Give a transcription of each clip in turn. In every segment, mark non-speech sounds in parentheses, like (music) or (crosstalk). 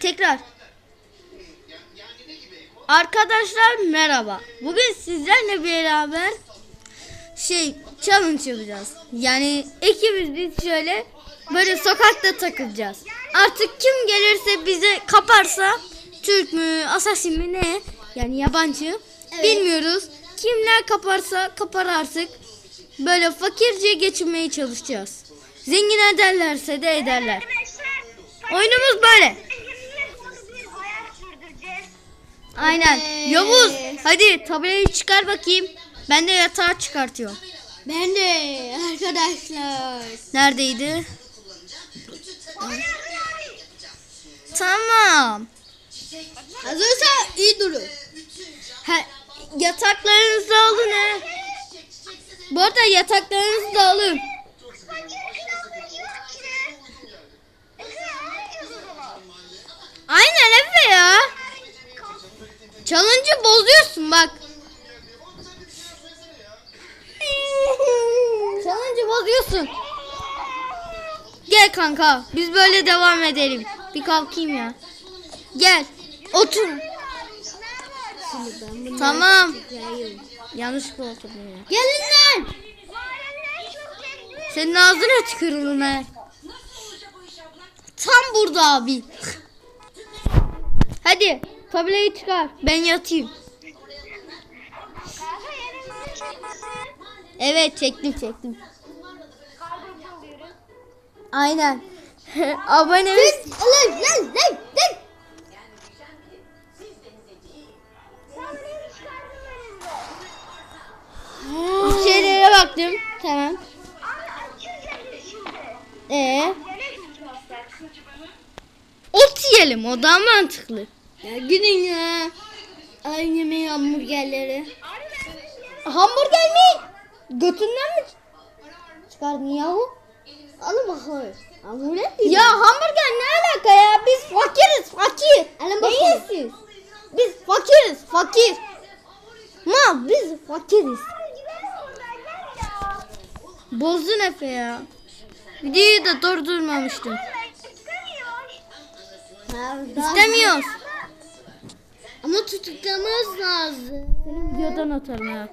tekrar. Arkadaşlar merhaba. Bugün sizlerle beraber şey challenge yapacağız. Yani ikimiz biz şöyle böyle sokakta takılacağız. Artık kim gelirse bize kaparsa Türk mü, Asasin mi ne? Yani yabancı. Bilmiyoruz. Kimler kaparsa kapar artık. Böyle fakirce geçinmeye çalışacağız. Zengin ederlerse de ederler. Oyunumuz böyle. Aynen. Evet. Yavuz hadi tabelayı çıkar bakayım. Ben de yatağı çıkartıyorum. Ben de arkadaşlar. Neredeydi? Tamam. Hazırsa iyi durun. Ha, yataklarınızı alın he. Bu arada yataklarınızı da alın. Aynen Efe ya. Challenge'ı bozuyorsun bak. Challenge'ı bozuyorsun. Gel kanka. Biz böyle devam edelim. Bir kalkayım ya. Gel. Otur. Tamam. Yanlışlıkla oturdum ya. Gelin lan. Senin ağzına tükürürüm he. Tam burada abi. Hadi tabelayı çıkar. Ben yatayım. Evet çektim çektim. Aynen. Abonemiz. Lan lan lan lan. Şeylere baktım. Tamam. Ee, ot yiyelim o daha mantıklı. Ya gidin ya. Ay yemeği hamburgerleri. Hamburger mi? Götünden mi çıkardın yahu? Alın bakalım. Hamburger Ya hamburger ne alaka ya? Biz fakiriz fakir. Alın yiyorsunuz? Biz fakiriz fakir. Ma biz fakiriz. Bozdun Efe ya. Videoyu da durdurmamıştım. İstemiyoruz. Ama tutuklamamız lazım. Seni videodan atarım ya.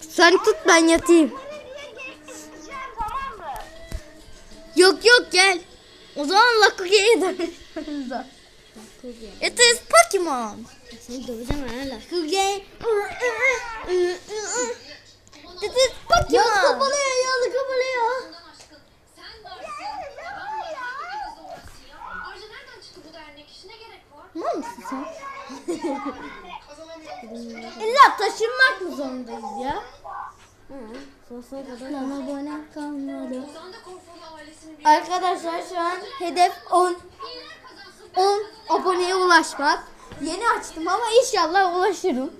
Sen tut ben yatayım. Yok yok gel. O zaman Lakuge'ye dönüşürüz. It is Pokemon. Seni döveceğim ha la. Kıgay. It is Pokemon. Ya kapalıyor ya kapalıyor. Sen varsın. Ben varım. Hepimiz de varsın ya. Ayrıca nereden çıktı bu dernek işi? Ne gerek var? Sen? (laughs) İlla taşınmak mı zorundayız ya? Sosyal kadar. Abone kalmadı. Arkadaşlar şu an hedef 10. 10 aboneye ulaşmak. Yeni açtım ama inşallah ulaşırım.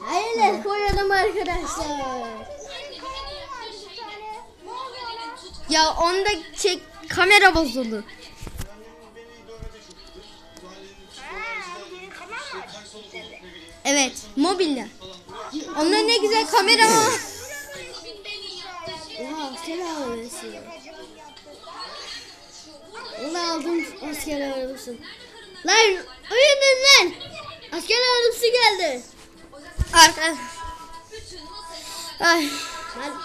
Hayırlı koyalım arkadaşlar. Ya onda çek kamera bozuldu. Evet, mobilde. Onda ne güzel kamera. Oha asker arabası. Onu aldım asker arabası. Lan uyudun lan. Asker arabası geldi. Arka. Ay. Lan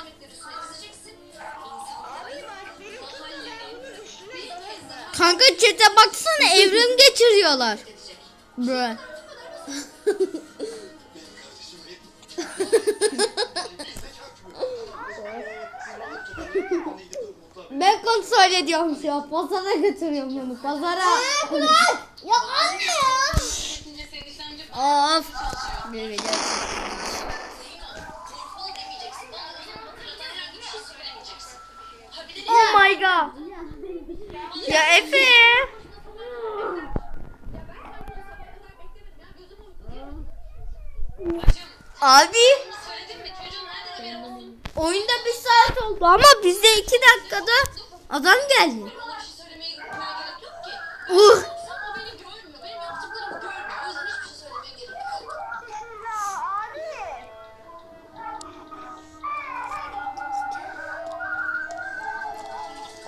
Kanka çete baksana evrim geçiriyorlar. Bro. Ben kontrol ediyorum an. Pazara götürüyorum bunu. Pazara. ya anne ya. Of. Oh my god. Ya Efe. Abi. Oyunda bir saat oldu ama bize iki dakikada adam geldi. Uh.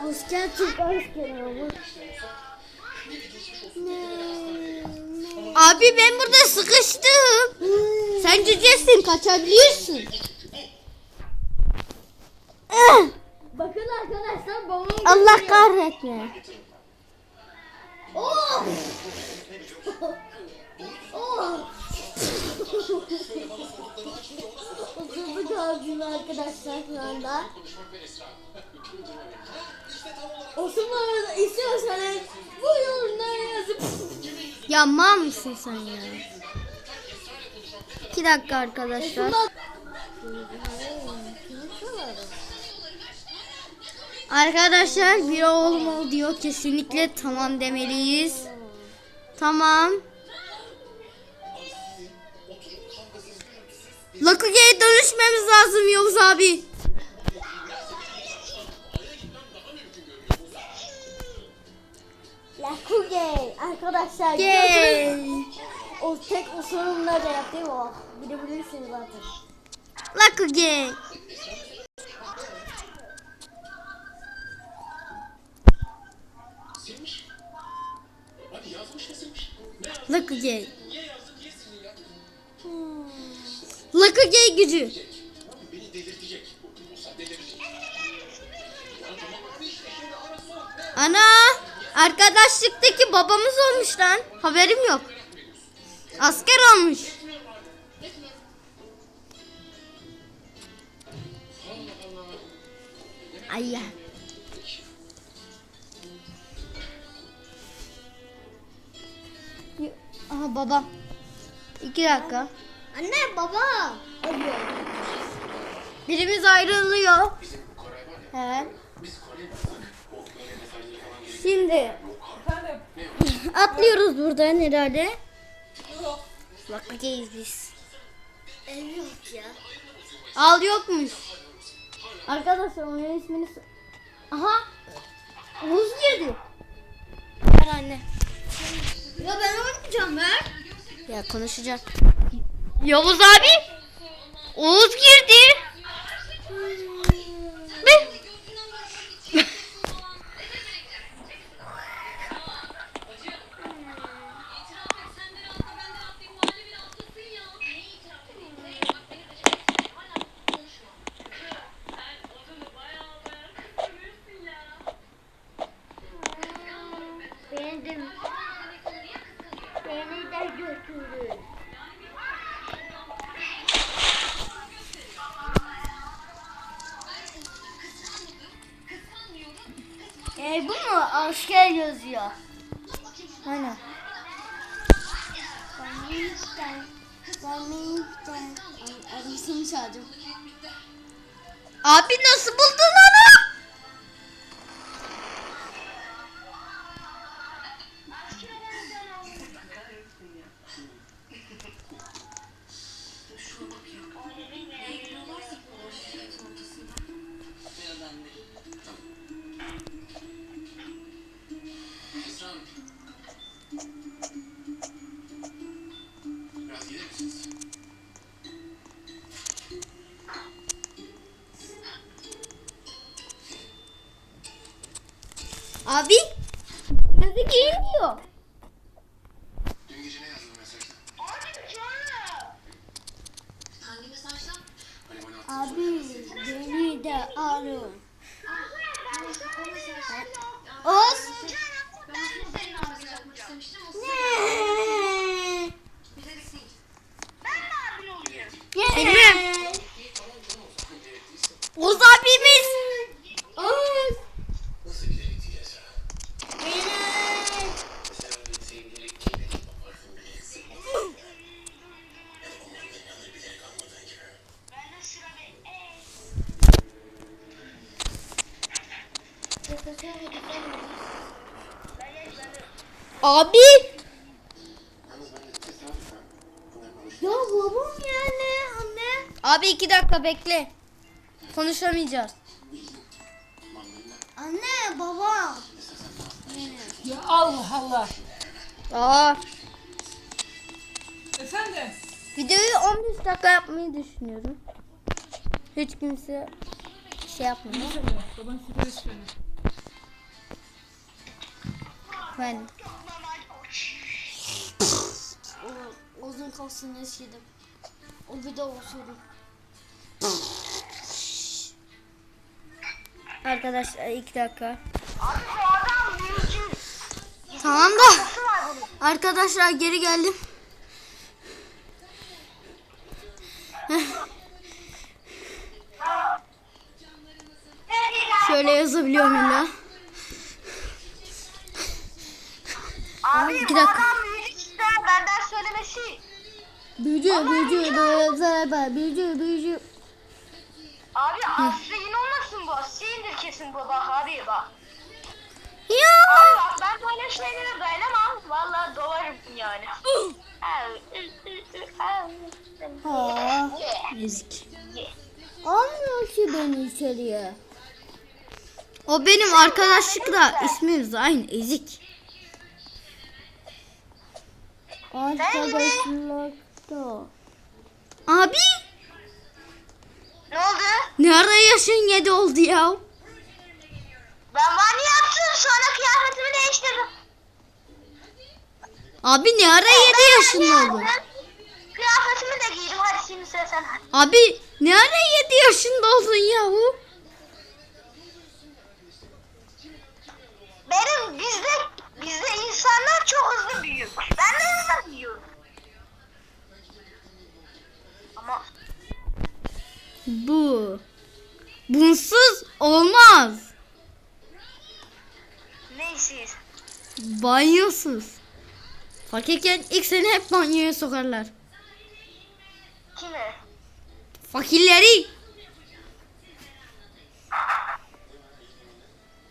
Asker Türk askeri ama. Abi ben burada sıkıştım. Sen cücesin kaçabiliyorsun. Ah, Bakın arkadaşlar babam Allah kahretme. Oh! oh! (laughs) Oturduk abim arkadaşlar şu anda. Osmanlı'da istiyorsanız bu yorumlara yazıp Ya mal mısın sen ya? İki dakika arkadaşlar. Arkadaşlar bir oğlum ol diyor. Kesinlikle tamam demeliyiz. Tamam. Lakuge'ye dönüşmemiz lazım Yavuz abi. Lakuge arkadaşlar biliyorsunuz o tek usulümle de yapayım o. Bilebilirsiniz zaten. Lakuge. Lakuge. Lakuge gücü. Ana arkadaşlıktaki babamız olmuş lan. Haberim yok. Asker olmuş. Ay ya. Aha baba. İki dakika. Anne baba. Birimiz ayrılıyor. Evet. Şimdi atlıyoruz buradan herhalde. Bakacağız biz. Ev yok ya. Al yokmuş. Arkadaşlar onun ismini Aha. Oğuz girdi. Ver anne. Ya ben oynayacağım ver. Ya konuşacak. Yavuz abi. Oğuz girdi. Beni de alın. Oz. Ne? Benim. Oz abimiz. Oz. nasıl bilerek değil Esra? Beni. Mesela benim sevgilim kimle değil o parfüm bile eksik. Ya da onların dünyaları bilerek almadığın gibi. Abi. Yalnız ben de tesadüfen bunların alışveriş Ya babam yani anne. Abi iki dakika bekle. Konuşamayacağız. Anne baba. Ya Allah Allah. Aa. Efendim? Videoyu 15 dakika yapmayı düşünüyorum. Hiç kimse şey yapmıyor. Baban. Ben O, uzun kafasını eskidim. O bir de osurdu. Arkadaşlar iki dakika. Tamam da arkadaşlar geri geldim. Şöyle yazabiliyorum illa. Abi iki dakika. benden söylemesi. Büyücü, büyücü, büyücü, büyücü, büyücü. Abi olmasın bu. Bak abi bak. Ya. Abi bak ben böyle şeylere dayanamam. Vallahi dolarım yani. Ha, Ezik. almıyor ki beni içeriye. O benim arkadaşlıkla ismimiz aynı ezik. Arkadaşlıkta. Abi ne oldu? ne ara yaşın yedi oldu ya? Ben bani yaptım sonra kıyafetimi değiştirdim. Abi ne ara yedi yaşında oldun? Kıyafetimi de giydim hadi şimdi sıra sen. Abi ne ara yedi yaşında oldun yahu? Benim bizde bizde insanlar çok hızlı büyüyor. Ben de hızlı büyüyorum. Ama Bu. Bunsuz olmaz. Banyosuz. Fakirken ilk seni hep banyoya sokarlar. Kimi? Fakirleri.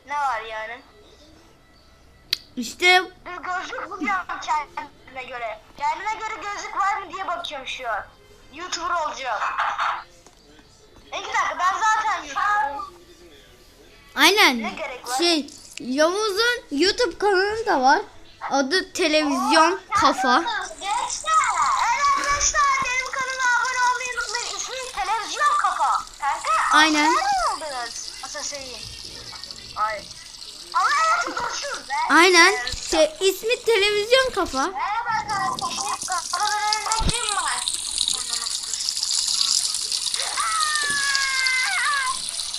Ne var yani? İşte Bir gözlük buluyorum kendime göre. Kendime göre gözlük var mı diye bakıyorum şu an. YouTuber olacağım. İki dakika ben zaten YouTuber'ım. aynen Ne gerek var? şey Yavuz'un YouTube kanalı da var. Adı Televizyon Kafa. Gençler, evet arkadaşlar benim kanalıma abone olmayı unutmayın. İsmim Televizyon Kafa. Kanka, Aynen. abone oldunuz. Asasayı. Hayır. Ama evet dostum be. Aynen. Şey, ismi Televizyon Kafa. Merhaba arkadaşlar. Önünde kim var?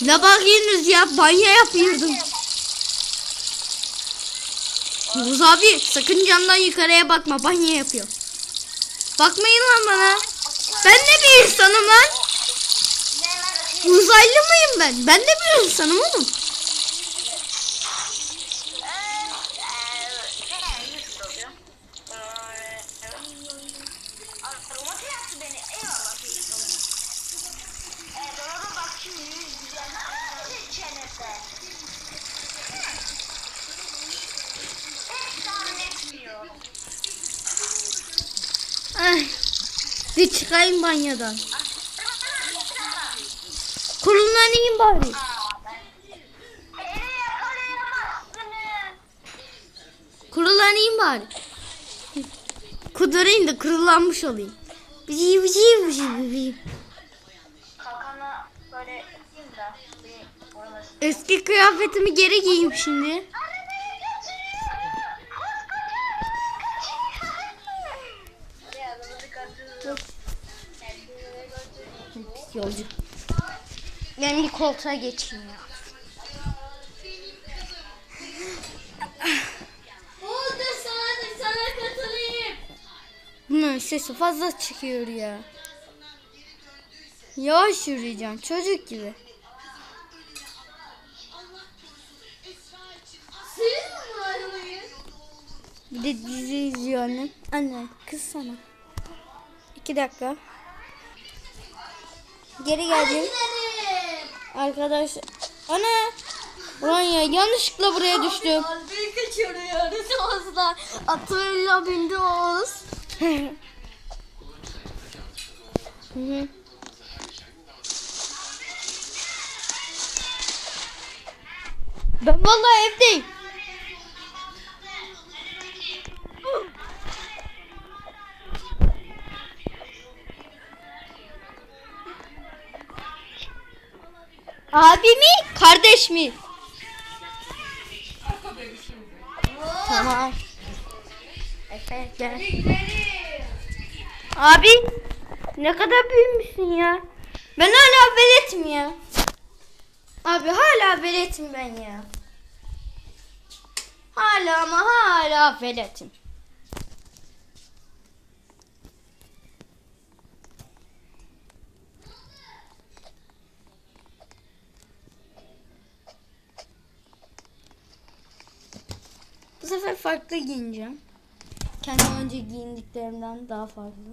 Ya? Banyo yapıyordum. Yavuz abi sakın camdan yukarıya bakma. Banyo yapıyor. Bakmayın lan bana. Ben de bir insanım lan. Uzaylı mıyım ben? Ben de bir insanım oğlum. Aromatı yaptı beni. Eyvallah. Evet, ona bak şimdi yüz güzel. Hadi çenese. Hiç tahmin etmiyor. Ay. Bir çıkayım banyodan. Kurulmanayım bari. Kurulanayım bari. Kudurayım da kurulanmış olayım. Yapayım da bir oynamasın. Eski kıyafetimi geri giyeyim şimdi. Yolcu. Ben bir koltuğa geçeyim ya. Oldu sana, sana katılayım. Bunun sesi fazla çıkıyor ya. Yavaş yürüyeceğim çocuk gibi. Bir de dizi izliyor annem. Anne kız sana. İki dakika. Geri geldim. Arkadaşlar. Ana. Ulan ya yanlışlıkla buraya düştüm. Kalbi kaçırıyoruz (laughs) asla. Atıyla bindi Oğuz. Hı hı. ben vallahi evdeyim. Abi mi? Kardeş mi? Tamam. Abi ne kadar büyümüşsün ya. Ben hala veletim ya. Abi hala veletim ben ya. Hala ama hala veletim. Sefer farklı giyineceğim. Kendi önce giyindiklerimden daha farklı.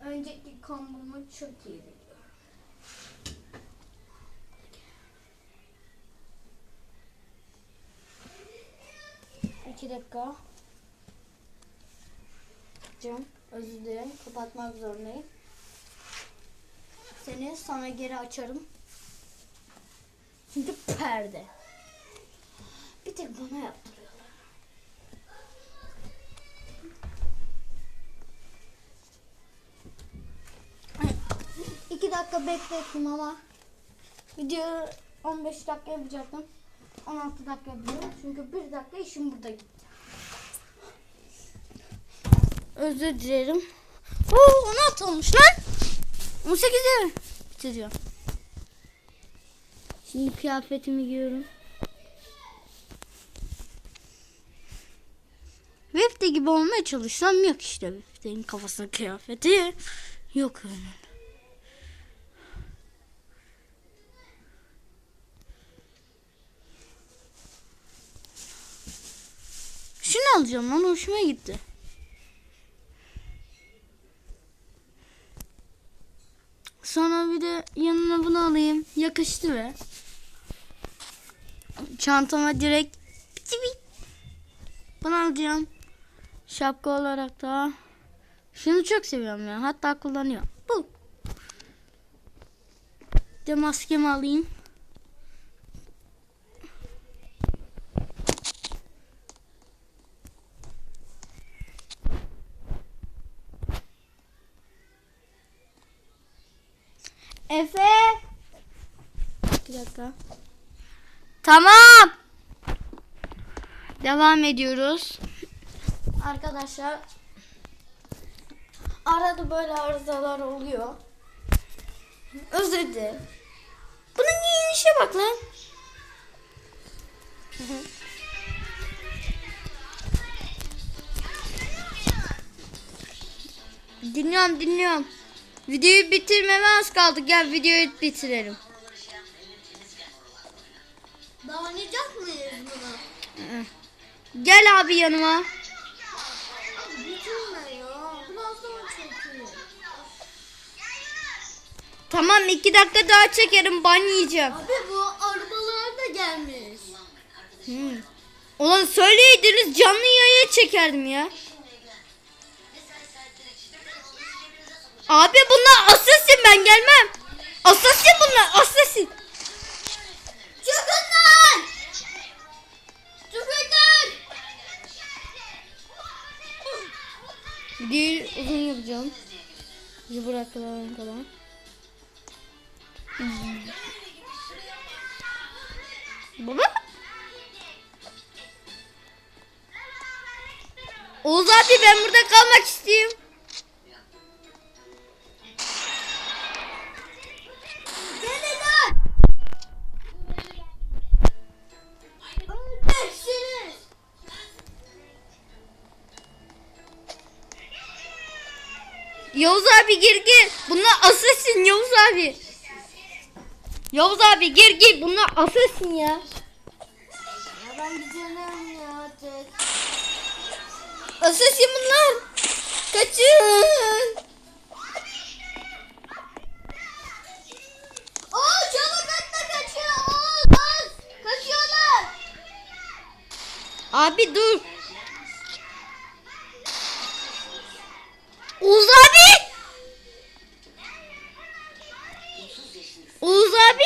Önceki kombomu çok iyi biliyorum. İki dakika. Cam, özür dilerim. Kapatmak zorundayım. Seni sana geri açarım. Çünkü perde. Bir tek bana yaptırıyorlar. İki dakika beklettim ama video 15 dakika yapacaktım. 16 dakika yapıyorum. Çünkü bir dakika işim burada gitti. Özür dilerim. Oo 16 olmuş lan. 18'e bitiriyor. Şimdi kıyafetimi giyiyorum. Webde gibi olmaya çalışsam yok işte Webde'nin kafasında kıyafeti. Yok öyle. Şunu alacağım lan hoşuma gitti. Sonra bir de yanına bunu alayım. Yakıştı be. Çantama direkt bunu alacağım. Şapka olarak da şunu çok seviyorum ya. Hatta kullanıyorum. Bu. De maskemi alayım. Efe. Bir dakika. Tamam. Devam ediyoruz. Arkadaşlar arada böyle arızalar oluyor. Özür dilerim. Bunun giyinişe bak lan. dinliyorum dinliyorum. Videoyu bitirmeme az kaldı. Gel videoyu bitirelim. Daha oynayacak mıyız bunu? Gel abi yanıma. Tamam iki dakika daha çekerim ban yiyeceğim. Abi bu arabalar da gelmiş. Hmm. Ulan söyleydiniz canlı yayına çekerdim ya. Abi bunlar assassin ben gelmem. Assassin bunlar assassin. Çıkın lan! Çıkın! Videoyu uzun yapacağım. Kadar. Hmm. Baba. Oğuz abi ben burada kalmak istiyorum. Yavuz abi gir gir. Bunlar assassin Yavuz abi. Yavuz abi gir gir. Bunlar assassin ya. Ya ben. Assassin bunlar. Kaçın. Oo çabuk atla kaçıyor. Kaçıyorlar. Abi dur. Oğuz abi. Oğuz abi.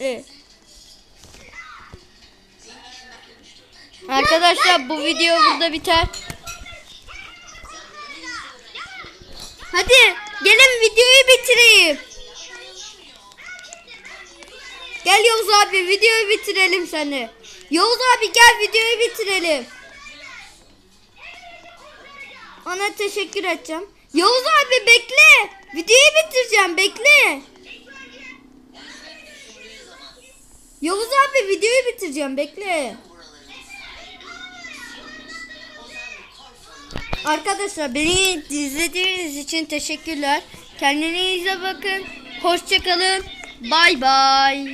Evet. Arkadaşlar bu video burada biter. Hadi gelin videoyu bitireyim. Gel Yavuz abi videoyu bitirelim seni. Yavuz abi gel videoyu bitirelim. Ona teşekkür edeceğim. Yavuz abi bekle. Videoyu bitireceğim bekle. Yavuz abi videoyu bitireceğim bekle. Arkadaşlar beni izlediğiniz için teşekkürler. Kendinize bakın. Hoşçakalın. Bay bay.